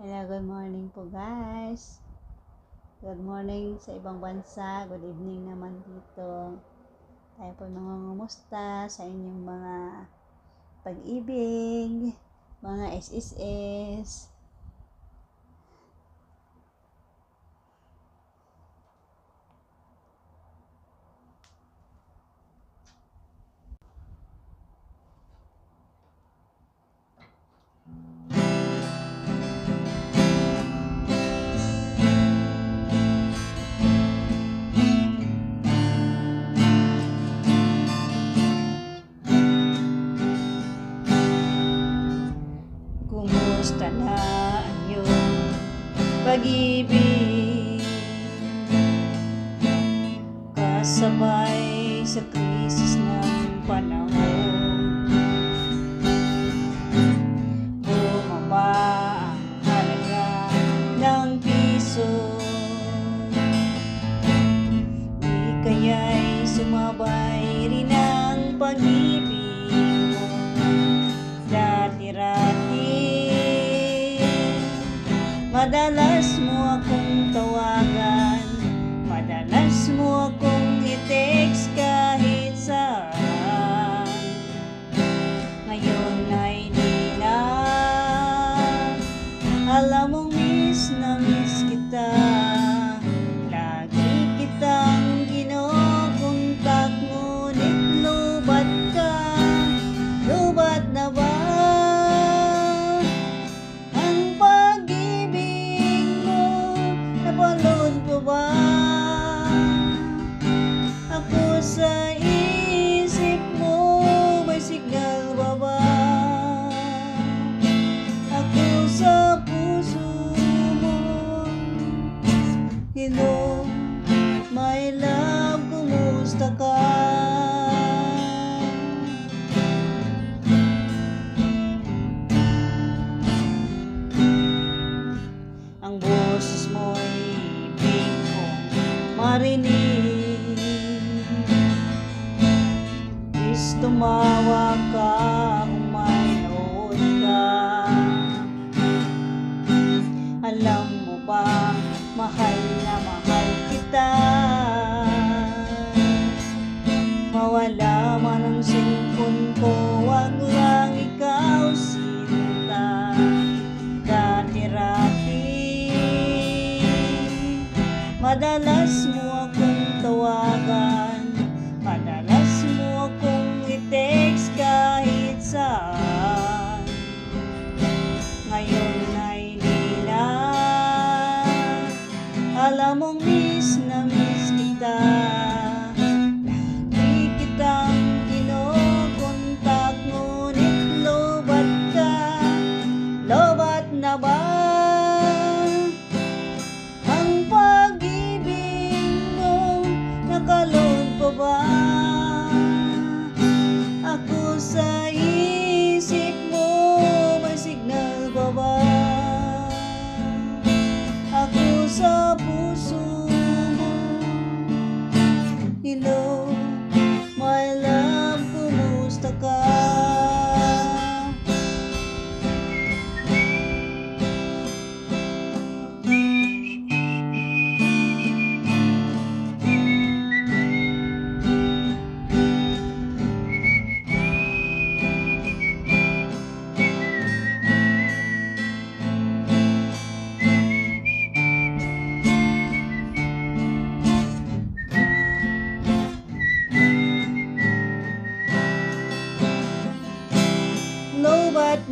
Hello, good morning po guys. Good morning sa ibang bansa. Good evening naman dito. Tayo po nangungumusta sa inyong mga pag-ibig, mga SSS. Kumusta na ang iyong pag-ibig? Kasabay sa krisis ng panahon Madalas mo akong tawagan. Madalas mo akong i-text kahit saan. Ngayon ay di na. Alam mong miss na miss Ba, mahal na mahal kita Alam mong miss na miss kita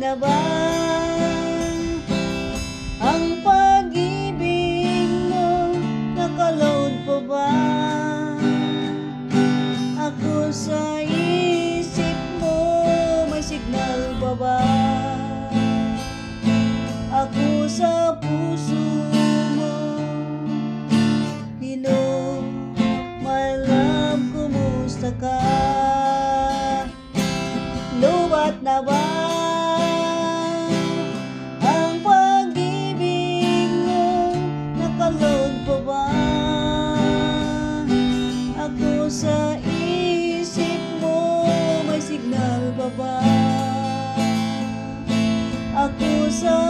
na ang pag-ibig mo? Nakaload pa ba? Ako sa isip mo, may signal pa ba? Ako sa puso mo, Hello, my love, kumusta ka? Lubat na ba ba? Ako